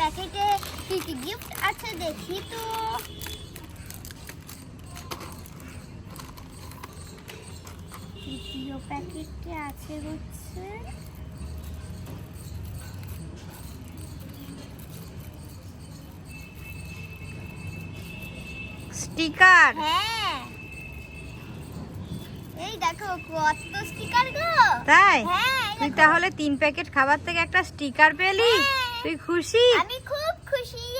প্যাকেটে কি কি গিফট আছে দেখি তো। তৃতীয় প্যাকেটে আছে হচ্ছে স্টিকার। হ্যাঁ। এই দেখো কত স্টিকার গো। তাই? হ্যাঁ তুই তাহলে তিন প্যাকেট খাবার থেকে একটা স্টিকার পেলি? হ্যাঁ। তুই খুশি আমি খুব খুশি।